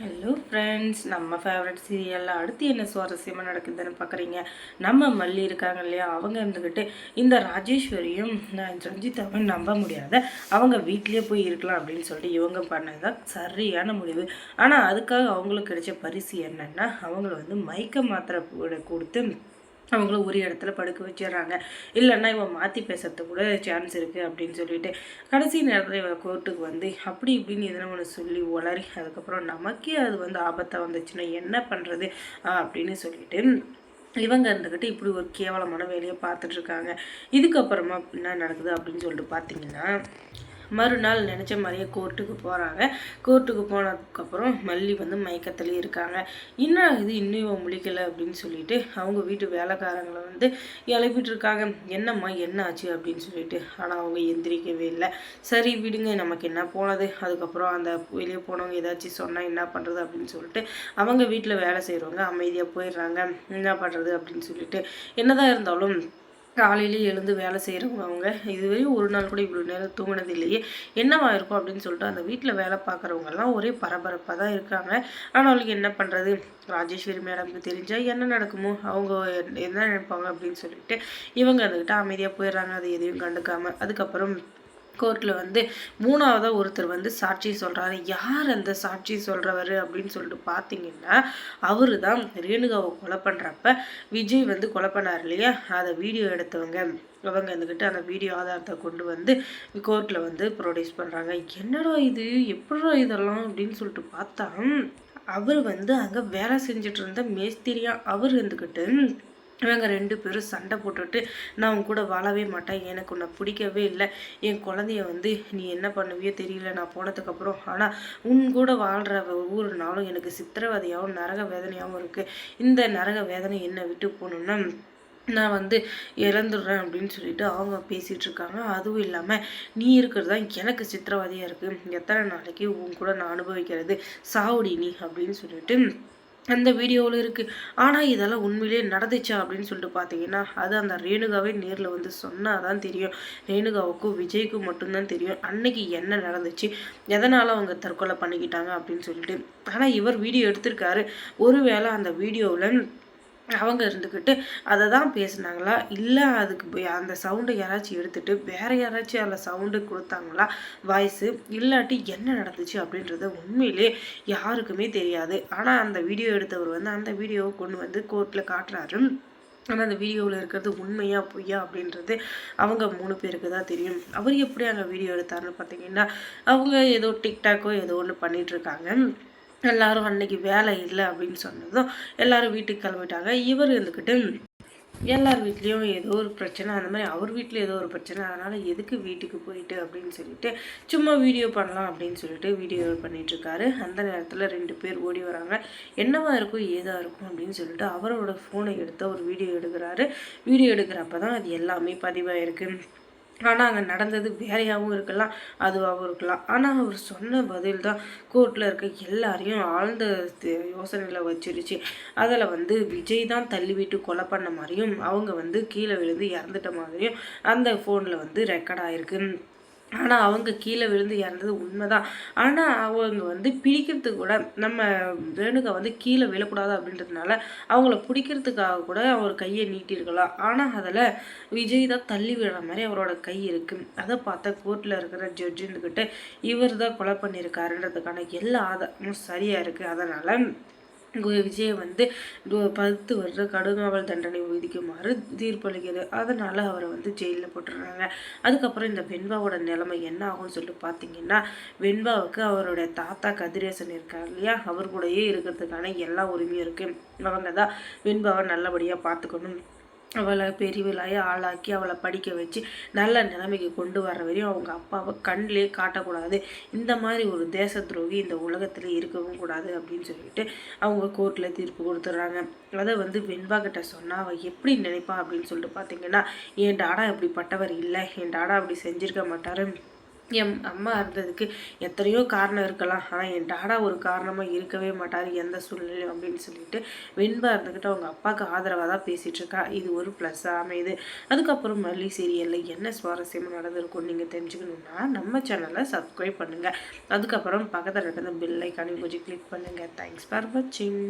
Hello friends நம்ம favourite சீரியலில் அடுத்து என்ன சுவாரஸ்யமாக நடக்குதுன்னு பார்க்குறீங்க நம்ம மல்லி இருக்காங்க இல்லையா? அவங்க இருந்துக்கிட்டு இந்த ராஜேஸ்வரியும் நான் ரஞ்சிதாவும் நம்ப முடியாத அவங்க வீட்லேயே போய் இருக்கலாம் அப்படின்னு சொல்லிட்டு இவங்க பண்ணது தான் சரியான முடிவு. ஆனால் அதுக்காக அவங்களுக்கு கிடைச்ச பரிசு என்னென்னா அவங்கள வந்து மயக்க மாத்திரை கூட கொடுத்து அவங்கள ஒரு இடத்துல படுக்க வச்சிடுறாங்க. இல்லைன்னா இவன் மாற்றி பேசுறதுக்கு கூட சான்ஸ் இருக்குது அப்படின்னு சொல்லிட்டு கடைசி நேரத்தில் இவன் கோர்ட்டுக்கு வந்து அப்படி இப்படின்னு எதனா ஒன்று சொல்லி உளறி அதுக்கப்புறம் நமக்கே அது வந்து ஆபத்தாக வந்துச்சுன்னா என்ன பண்ணுறது அப்படின்னு சொல்லிட்டு இவங்க இருந்துக்கிட்டு இப்படி ஒரு கேவலமான வேலையை பார்த்துட்ருக்காங்க இதுக்கப்புறமா என்ன நடக்குது அப்படின்னு சொல்லிட்டு பார்த்தீங்கன்னா மறுநாள் நினச்ச மாதிரியே கோர்ட்டுக்கு போகிறாங்க கோர்ட்டுக்கு போனதுக்கப்புறம் மல்லி வந்து மயக்கத்துலேயே இருக்காங்க. இன்னும் இது இன்னும் இவன் முழிக்கலை அப்படின்னு சொல்லிட்டு அவங்க வீட்டு வேலைக்காரங்களை வந்து எழுப்பிட்டு இருக்காங்க என்னம்மா என்ன ஆச்சு அப்படின்னு சொல்லிட்டு. ஆனால் அவங்க எந்திரிக்கவே இல்லை. சரி விடுங்க நமக்கு என்ன போனது? அதுக்கப்புறம் அந்த வெளியே போனவங்க ஏதாச்சும் சொன்னால் என்ன பண்ணுறது அப்படின்னு சொல்லிட்டு அவங்க வீட்டில் வேலை செய்கிறவங்க அமைதியாக போயிடுறாங்க. என்ன பண்ணுறது அப்படின்னு சொல்லிட்டு என்னதான் இருந்தாலும் காலையிலேயே எழுந்து வேலை செய்கிறவங்க அவங்க இதுவரையும் ஒரு நாள் கூட இவ்வளோ நேரம் தூங்கினது இல்லையே என்னவா இருக்கும் அப்படின்னு சொல்லிட்டு அந்த வீட்டில் வேலை பார்க்குறவங்கெல்லாம் ஒரே பரபரப்பாக தான் இருக்காங்க. ஆனால் என்ன பண்ணுறது ராஜேஸ்வரி மேடம்க்கு தெரிஞ்சால் என்ன நடக்குமோ அவங்க என்ன நினைப்பாங்க அப்படின்னு சொல்லிட்டு இவங்க அதுக்கிட்ட அமைதியாக போயிடுறாங்க. அது எதையும் கண்டுக்காமல் அதுக்கப்புறம் கோர்ட்டில் வந்து மூணாவதாக ஒருத்தர் வந்து சாட்சி சொல்கிறாரு யார் அந்த சாட்சி சொல்கிறவர் அப்படின்னு சொல்லிட்டு பார்த்தீங்கன்னா அவர் தான் ரேணுகாவை கொலை பண்ணுறப்ப விஜய் வந்து கொலை பண்ணார் இல்லையா? அதை வீடியோ எடுத்தவங்க அவங்க இருந்துக்கிட்டு அந்த வீடியோ ஆதாரத்தை கொண்டு வந்து கோர்ட்டில் வந்து ப்ரொடியூஸ் பண்ணுறாங்க என்னடா இது? எப்படா இதெல்லாம்? அப்படின்னு சொல்லிட்டு பார்த்தா அவர் வந்து அங்கே வேலை செஞ்சுட்டு இருந்த மேஸ்திரியா அவர் இருந்துக்கிட்டு இவங்க ரெண்டு பேரும் சண்டை போட்டுட்டு நான் உன் கூட வாழவே மாட்டேன். எனக்கு உன்னை பிடிக்கவே இல்லை. என் குழந்தைய வந்து நீ என்ன பண்ணுவியோ தெரியல. நான் போனதுக்கப்புறம் ஆனால் உன் கூட வாழ்கிற ஒவ்வொரு நாளும் எனக்கு சித்திரவதையாகவும் நரக வேதனையாகவும் இருக்குது இந்த நரக வேதனை என்னை விட்டு போகணுன்னா நான் வந்து இறந்துடுறேன் அப்படின்னு சொல்லிட்டு அவங்க பேசிகிட்டு இருக்காங்க. அதுவும் இல்லாமல் நீ இருக்கிறது தான் எனக்கு சித்திரவதையாக இருக்குது எத்தனை நாளைக்கு உன் கூட நான் அனுபவிக்கிறது? சாவுடி நீ அப்படின்னு சொல்லிட்டு அந்த வீடியோவில் இருக்குது ஆனால் இதெல்லாம் உண்மையிலேயே நடந்துச்சா அப்படின்னு சொல்லிட்டு பார்த்தீங்கன்னா அது அந்த ரேணுகாவே நேரில் வந்து சொன்னால் தான் தெரியும். ரேணுகாவுக்கும் விஜய்க்கும் மட்டும்தான் தெரியும். அன்னைக்கு என்ன நடந்துச்சு? எதனால் அவங்க தற்கொலை பண்ணிக்கிட்டாங்க அப்படின்னு சொல்லிட்டு. ஆனால் இவர் வீடியோ எடுத்திருக்காரு. ஒருவேளை அந்த வீடியோவில் அவங்க இருந்துக்கிட்டு அதை தான் பேசுனாங்களா? இல்லை அதுக்கு அந்த சவுண்டை யாராச்சும் எடுத்துகிட்டு வேறு யாராச்சும் அதில் சவுண்டு கொடுத்தாங்களா? வாய்ஸு இல்லாட்டி என்ன நடந்துச்சு அப்படின்றத உண்மையிலே யாருக்குமே தெரியாது. ஆனால் அந்த வீடியோ எடுத்தவர் வந்து அந்த வீடியோவை கொண்டு வந்து கோர்ட்டில் காட்டுறாரு. ஆனால் அந்த வீடியோவில் இருக்கிறது உண்மையா பொய்யா அப்படின்றது அவங்க மூணு பேருக்கு தான் தெரியும். அவர் எப்படி அங்கே வீடியோ எடுத்தாருன்னு பார்த்தீங்கன்னா அவங்க ஏதோ டிக்டாக்கோ ஏதோ ஒன்று பண்ணிகிட்ருக்காங்க எல்லாரும் அன்னைக்கு வேலை இல்லை அப்படின்னு சொன்னதும் எல்லாரும் வீட்டுக்கு கிளம்பிட்டாங்க. இவர் இருந்துக்கிட்டு எல்லார் வீட்லேயும் ஏதோ ஒரு பிரச்சனை அந்த மாதிரி அவர் வீட்டில் ஏதோ ஒரு பிரச்சனை அதனால் எதுக்கு வீட்டுக்கு போயிட்டு அப்படின்னு சொல்லிட்டு சும்மா வீடியோ பண்ணலாம் அப்படின்னு சொல்லிட்டு வீடியோ பண்ணிகிட்ருக்காரு அந்த நேரத்தில் ரெண்டு பேர் ஓடி வராங்க. என்னவா இருக்கும் ஏதாக இருக்கும் அப்படின்னு சொல்லிட்டு அவரோட ஃபோனை எடுத்து ஒரு வீடியோ எடுக்கிறாரு. வீடியோ எடுக்கிறப்ப தான் அது எல்லாமே பதிவாயிருக்கு. ஆனால் அங்கே நடந்தது வேறையாகவும் இருக்கலாம் அதுவாகவும் இருக்கலாம். ஆனால் அவர் சொன்ன பதில் தான் கோர்ட்டில் இருக்க எல்லாரையும் ஆழ்ந்த யோசனையில் வச்சிருச்சு. அதில் வந்து விஜய் தான் தள்ளிவிட்டு கொலை பண்ண மாதிரியும் அவங்க வந்து கீழே விழுந்து இறந்துட்ட மாதிரியும் அந்த ஃபோனில் வந்து ரெக்கார்ட் ஆகிருக்கு ஆனால் அவங்க கீழே விழுந்து இறந்தது உண்மைதான். ஆனால் அவங்க வந்து பிடிக்கிறதுக்கு கூட நம்ம ரேணுகா வந்து கீழே விழக்கூடாது அப்படின்றதுனால அவங்கள பிடிக்கிறதுக்காக கூட அவர் கையை நீட்டிருக்கலாம் ஆனால் அதில் விஜய் தான் தள்ளி விடுற மாதிரி அவரோட கை இருக்குது அதை பார்த்தா கோர்ட்டில் இருக்கிற ஜட்ஜுன்னுக்கிட்ட இவர் தான் கொலை பண்ணியிருக்காருன்றதுக்கான எல்லா ஆதாரமும் சரியாக இருக்குது அதனால் விஜயை வந்து பத்து வருட கடுங்காவல் தண்டனை விதிக்குமாறு தீர்ப்பளிக்கிறது. அதனால் அவரை வந்து ஜெயிலில் போட்டுடுறாங்க அதுக்கப்புறம் இந்த வெண்பாவோட நிலைமை என்ன ஆகும்னு சொல்லிட்டு பார்த்தீங்கன்னா வெண்பாவுக்கு அவருடைய தாத்தா கதிரேசன் இருக்கார் இல்லையா? அவர் கூடயே இருக்கிறதுக்கான எல்லா உரிமையும் இருக்குது அவங்க தான் வெண்பாவை நல்லபடியாக பார்த்துக்கணும் அவளை பெரியவளாகி ஆளாக்கி அவளை படிக்க வச்சு நல்ல நிலைமைக்கு கொண்டு வர வரையும் அவங்க அப்பாவை கண்ணிலே காட்டக்கூடாது. இந்த மாதிரி ஒரு தேச துரோகி இந்த உலகத்தில் இருக்கவும் கூடாது அப்படின்னு சொல்லிட்டு அவங்க கோர்ட்டில் தீர்ப்பு கொடுத்துட்றாங்க. அதை வந்து வெண்பா கிட்ட சொன்னால் அவள் எப்படி நினைப்பா? அப்படின்னு சொல்லிட்டு பார்த்தீங்கன்னா என் டாடா இப்படி பட்டவர் இல்லை? என் டாடா அப்படி செஞ்சிருக்க மாட்டார்? என் அம்மா இருந்ததுக்கு எத்தனையோ காரணம் இருக்கலாம். ஆனால் என் டாடா ஒரு காரணமாக இருக்கவே மாட்டார் எந்த சூழ்நிலையும் அப்படின்னு சொல்லிட்டு வெண்பா இருந்துக்கிட்டு அவங்க அப்பாவுக்கு ஆதரவாக தான் பேசிகிட்டு இருக்கா இது ஒரு ப்ளஸ்ஸாக அமையுது. அதுக்கப்புறம் மல்லி சீரியலில் என்ன சுவாரஸ்யமாக நடந்திருக்கும் நீங்கள் தெரிஞ்சுக்கணுன்னா நம்ம சேனலை சப்ஸ்கிரைப் பண்ணுங்கள் அதுக்கப்புறம் பக்கத்தில் இருக்கிற பில்லை கனி கொஞ்சம் கிளிக் பண்ணுங்கள் தேங்க்ஸ் ஃபார் வாட்சிங்